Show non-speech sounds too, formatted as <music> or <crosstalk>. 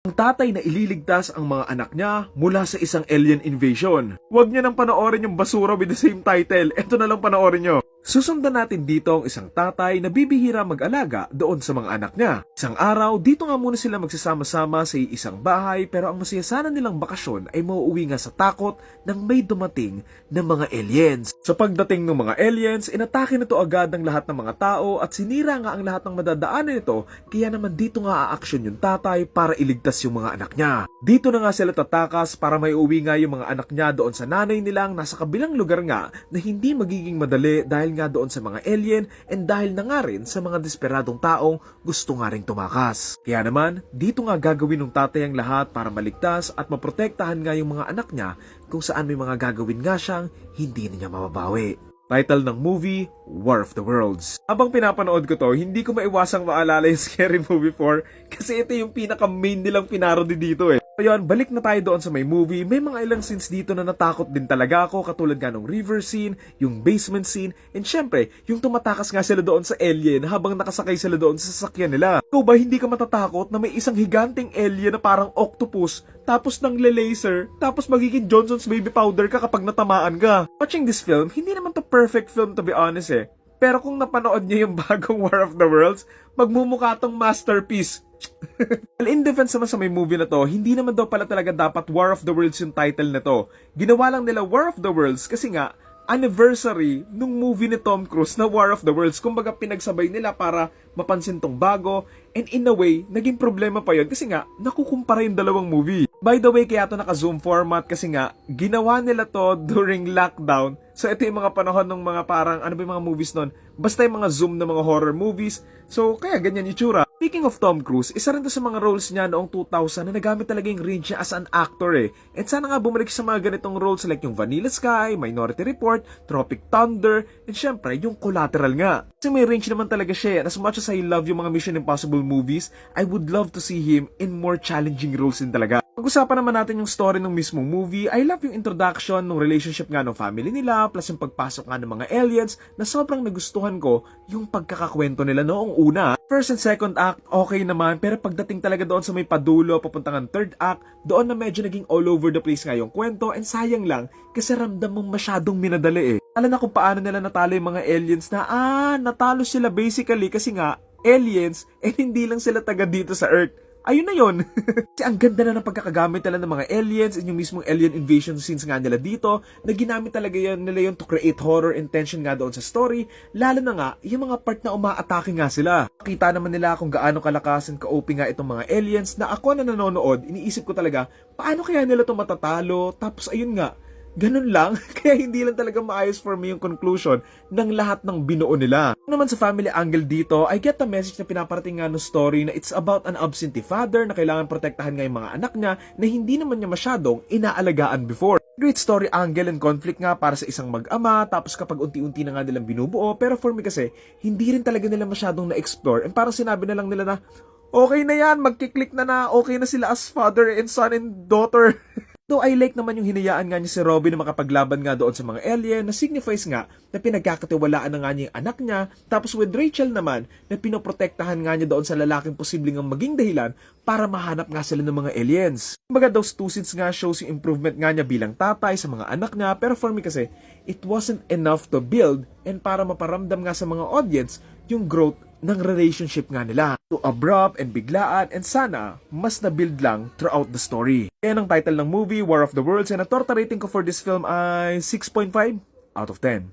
Ang tatay na ililigtas ang mga anak niya mula sa isang alien invasion. Huwag niyo nang panoorin yung basura with the same title. Ito na lang panoorin niyo. Susundan natin dito ang isang tatay na bibihira mag-alaga doon sa mga anak niya. Isang araw, dito nga muna sila magsasama-sama sa isang bahay pero ang masaya sana nilang bakasyon ay mauuwi nga sa takot nang may dumating ng mga aliens. Sa pagdating ng mga aliens, inatake nito agad ng lahat ng mga tao at sinira nga ang lahat ng madadaanan nito kaya naman dito nga aaksyon yung tatay para iligtas yung mga anak niya. Dito na nga sila tatakas para may uwi nga yung mga anak niya doon sa nanay nilang nasa kabilang lugar nga na hindi magiging madali dahil nga doon sa mga alien and dahil na nga rin sa mga desperadong taong gusto nga ring tumakas. Kaya naman, dito nga gagawin ng tatay ang lahat para maligtas at maprotektahan nga yung mga anak niya kung saan may mga gagawin nga siyang hindi niya mababawi. Title ng movie, War of the Worlds. Habang pinapanood ko to, hindi ko maiwasang maalala yung Scary <laughs> Movie 4 kasi ito yung pinaka-main nilang pinarody dito eh. Ayun, balik na tayo doon sa may movie. May mga ilang scenes dito na natakot din talaga ako katulad nga ng river scene, yung basement scene, and syempre, yung tumatakas nga sila doon sa alien habang nakasakay sila doon sa sasakyan nila. Ikaw ba hindi ka matatakot na may isang higanting alien na parang octopus tapos nang laser tapos magiging Johnson's baby powder ka kapag natamaan ka? Watching this film, hindi naman to perfect film to be honest eh. Pero kung napanood niyo yung <laughs> bagong War of the Worlds, magmumukha tong masterpiece. <laughs> well, in defense naman sa may movie na to, hindi naman daw pala talaga dapat War of the Worlds yung title na to. Ginawa lang nila War of the Worlds kasi nga, anniversary nung movie ni Tom Cruise na War of the Worlds. Kumbaga pinagsabay nila para mapansin tong bago and in a way, naging problema pa yon kasi nga, nakukumpara yung dalawang movie. By the way, kaya to naka-zoom format kasi nga, ginawa nila to during lockdown. So ito yung mga panahon ng mga parang, ano ba yung mga movies nun? Basta yung mga zoom ng mga horror movies. So kaya ganyan yung tsura. Speaking of Tom Cruise, isa rin to sa mga roles niya noong 2000 na nagamit talaga yung range niya as an actor eh. And sana nga bumalik sa mga ganitong roles like yung Vanilla Sky, Minority Report, Tropic Thunder, and syempre yung Collateral nga. Kasi may range naman talaga siya. eh. And as much as I love yung mga Mission Impossible movies, I would love to see him in more challenging roles din talaga. Pag-usapan naman natin yung story ng mismong movie, I love yung introduction ng relationship nga ng family nila, plus yung pagpasok nga ng mga aliens, na sobrang nagustuhan ko yung pagkakakwento nila noong una. First and second act, okay naman, pero pagdating talaga doon sa may padulo, papunta ng third act, doon na medyo naging all over the place nga yung kwento, and sayang lang, kasi ramdam mong masyadong minadali eh. Alam na kung paano nila natalo yung mga aliens na, ah, natalo sila basically kasi nga, aliens, eh hindi lang sila taga dito sa Earth. Ayun na yon. <laughs> Kasi ang ganda na ng pagkakagamit nila ng mga aliens and yung mismong alien invasion scenes nga nila dito na ginamit talaga yan nila yun to create horror and tension nga doon sa story lalo na nga yung mga part na umaatake nga sila. Kita naman nila kung gaano kalakas and ka-OP nga itong mga aliens na ako na nanonood iniisip ko talaga paano kaya nila to matatalo tapos ayun nga Ganun lang, <laughs> kaya hindi lang talaga maayos for me yung conclusion ng lahat ng binuo nila. Naman sa family angle dito, I get the message na pinaparating nga ng story na it's about an absentee father na kailangan protektahan nga yung mga anak niya na hindi naman niya masyadong inaalagaan before. Great story angle and conflict nga para sa isang mag-ama tapos kapag unti-unti na nga nilang binubuo pero for me kasi hindi rin talaga nila masyadong na-explore and parang sinabi na lang nila na okay na yan, magkiklik na na, okay na sila as father and son and daughter. <laughs> Though I like naman yung hinayaan nga niya si Robin na makapaglaban nga doon sa mga alien na signifies nga na pinagkakatiwalaan na nga niya yung anak niya tapos with Rachel naman na pinoprotektahan nga niya doon sa lalaking posibleng ang maging dahilan para mahanap nga sila ng mga aliens. Kumbaga two scenes nga shows yung improvement nga niya bilang tatay sa mga anak niya pero for me kasi it wasn't enough to build and para maparamdam nga sa mga audience yung growth ng relationship nga nila. To abrupt and biglaan and sana mas na-build lang throughout the story. Kaya ang title ng movie, War of the Worlds, and ang torta rating ko for this film ay 6.5 out of 10.